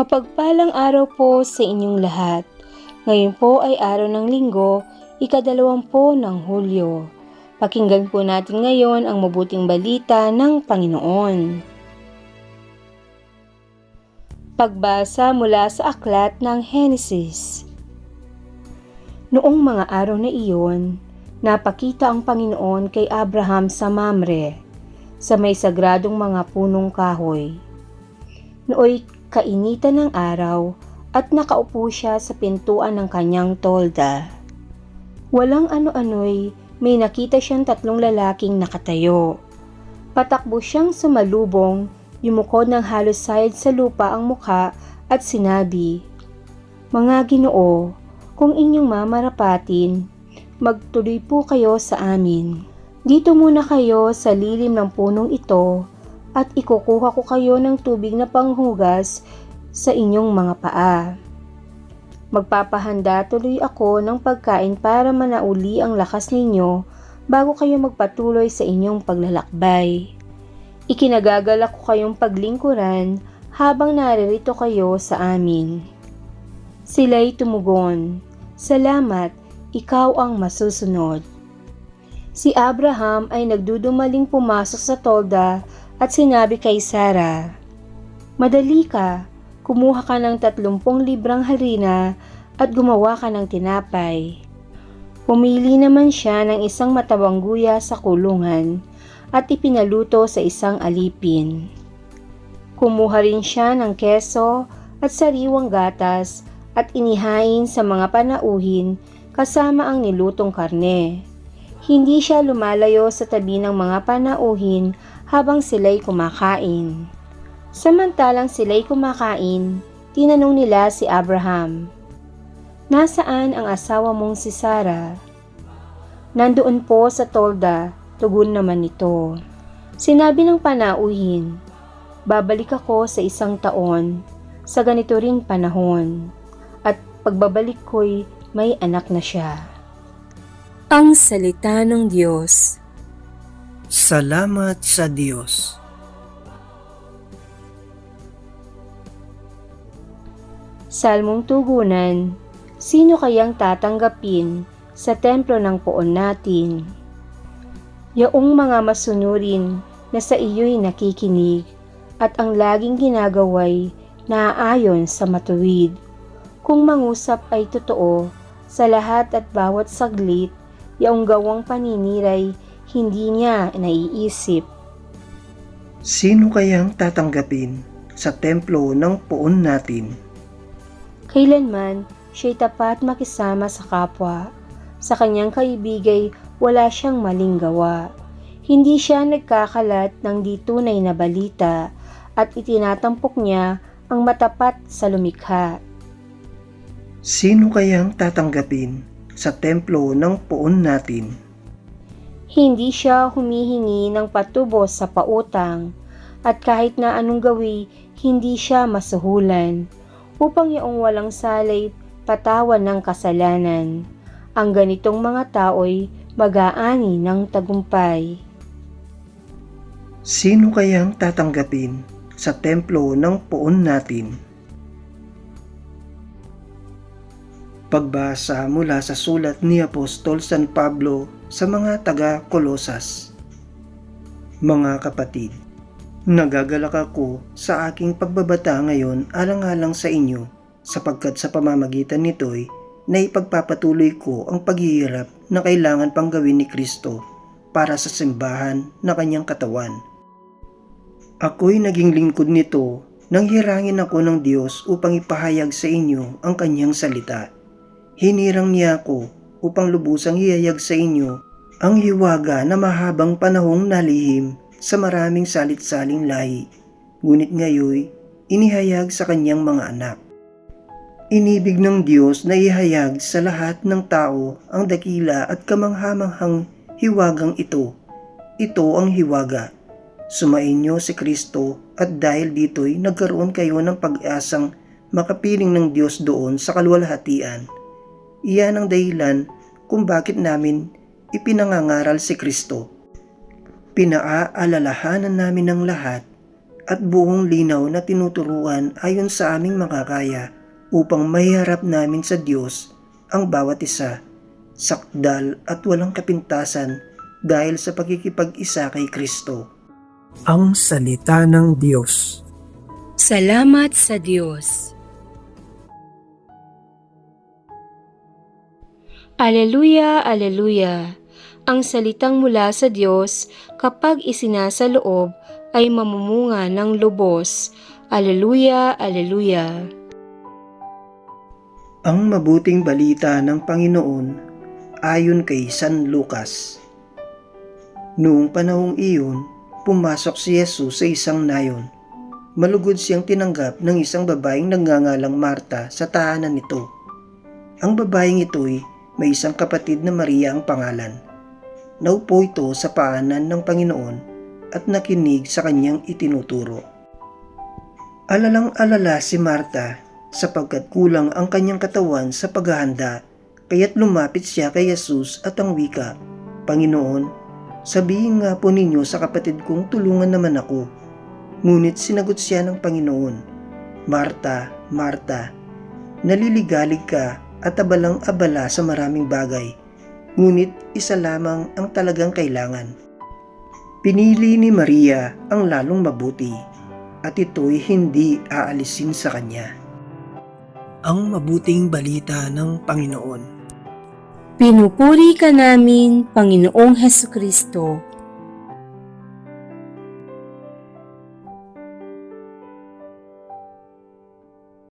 Mapagpalang araw po sa inyong lahat. Ngayon po ay araw ng linggo, ikadalawampu ng Hulyo. Pakinggan po natin ngayon ang mabuting balita ng Panginoon. Pagbasa mula sa aklat ng Henesis. Noong mga araw na iyon, napakita ang Panginoon kay Abraham sa Mamre, sa may sagradong mga punong kahoy. Nooy kainitan ng araw at nakaupo siya sa pintuan ng kanyang tolda. Walang ano-ano'y may nakita siyang tatlong lalaking nakatayo. Patakbo siyang sumalubong, yumukod ng halos sahid sa lupa ang mukha at sinabi, Mga ginoo, kung inyong mamarapatin, magtuloy po kayo sa amin. Dito muna kayo sa lilim ng punong ito at ikukuha ko kayo ng tubig na panghugas sa inyong mga paa. Magpapahanda tuloy ako ng pagkain para manauli ang lakas ninyo bago kayo magpatuloy sa inyong paglalakbay. Ikinagagalak ko kayong paglingkuran habang naririto kayo sa amin. Sila'y tumugon, Salamat, ikaw ang masusunod. Si Abraham ay nagdudumaling pumasok sa tolda at sinabi kay Sarah, Madali ka, kumuha ka ng tatlumpong librang harina at gumawa ka ng tinapay. Pumili naman siya ng isang matabang guya sa kulungan at ipinaluto sa isang alipin. Kumuha rin siya ng keso at sariwang gatas at inihain sa mga panauhin kasama ang nilutong karne. Hindi siya lumalayo sa tabi ng mga panauhin habang sila'y kumakain. Samantalang sila'y kumakain, tinanong nila si Abraham, Nasaan ang asawa mong si Sarah? Nandoon po sa tolda, tugon naman nito. Sinabi ng panauhin, Babalik ako sa isang taon, sa ganito ring panahon, at pagbabalik ko'y may anak na siya. Ang Salita ng Diyos Salamat sa Diyos. Salmong Tugunan Sino kayang tatanggapin sa templo ng poon natin? Yaong mga masunurin na sa iyo'y nakikinig at ang laging ginagaway naaayon sa matuwid. Kung mangusap ay totoo, sa lahat at bawat saglit, yaong gawang paniniray hindi niya naiisip. Sino kayang tatanggapin sa templo ng poon natin? Kailanman siya'y tapat makisama sa kapwa. Sa kanyang kaibigay, wala siyang maling gawa. Hindi siya nagkakalat ng di tunay na balita at itinatampok niya ang matapat sa lumikha. Sino kayang tatanggapin sa templo ng poon natin? Hindi siya humihingi ng patubos sa pautang at kahit na anong gawi, hindi siya masuhulan upang yaong walang salay patawan ng kasalanan. Ang ganitong mga tao'y mag-aani ng tagumpay. Sino kayang tatanggapin sa templo ng poon natin? Pagbasa mula sa sulat ni Apostol San Pablo sa mga taga-Kolosas. Mga kapatid, nagagalak ako sa aking pagbabata ngayon alang-alang sa inyo sapagkat sa pamamagitan nito'y naipagpapatuloy ko ang paghihirap na kailangan pang gawin ni Kristo para sa simbahan na kanyang katawan. Ako'y naging lingkod nito nang hirangin ako ng Diyos upang ipahayag sa inyo ang kanyang salita. Hinirang niya ako upang lubusang ihayag sa inyo ang hiwaga na mahabang panahong nalihim sa maraming salit-saling lahi, ngunit ngayoy inihayag sa kanyang mga anak. Inibig ng Diyos na ihayag sa lahat ng tao ang dakila at kamanghamanghang hiwagang ito. Ito ang hiwaga. Sumainyo si Kristo at dahil dito'y nagkaroon kayo ng pag-asang makapiling ng Diyos doon sa kalwalhatian. Iyan ang dahilan kung bakit namin ipinangangaral si Kristo. Pinaaalalahanan namin ng lahat at buong linaw na tinuturuan ayon sa aming makakaya upang maiharap namin sa Diyos ang bawat isa, sakdal at walang kapintasan dahil sa pagkikipag-isa kay Kristo. Ang Salita ng Diyos. Salamat sa Diyos. Aleluya, aleluya. Ang salitang mula sa Diyos kapag isinasa loob ay mamumunga ng lubos. Aleluya, aleluya. Ang mabuting balita ng Panginoon ayon kay San Lucas. Noong panahong iyon, pumasok si Jesus sa isang nayon. Malugod siyang tinanggap ng isang babaeng nagngangalang Marta sa tahanan nito. Ang babaeng ito'y may isang kapatid na Maria ang pangalan. Naupo ito sa paanan ng Panginoon at nakinig sa kanyang itinuturo. Alalang alala si Marta sapagkat kulang ang kanyang katawan sa paghahanda kaya't lumapit siya kay Jesus at ang wika, Panginoon, sabihin nga po ninyo sa kapatid kong tulungan naman ako. Ngunit sinagot siya ng Panginoon, Marta, Marta, naliligalig ka at abalang-abala sa maraming bagay, ngunit isa lamang ang talagang kailangan. Pinili ni Maria ang lalong mabuti at ito'y hindi aalisin sa kanya. Ang mabuting balita ng Panginoon. Pinupuri ka namin, Panginoong Heso Kristo.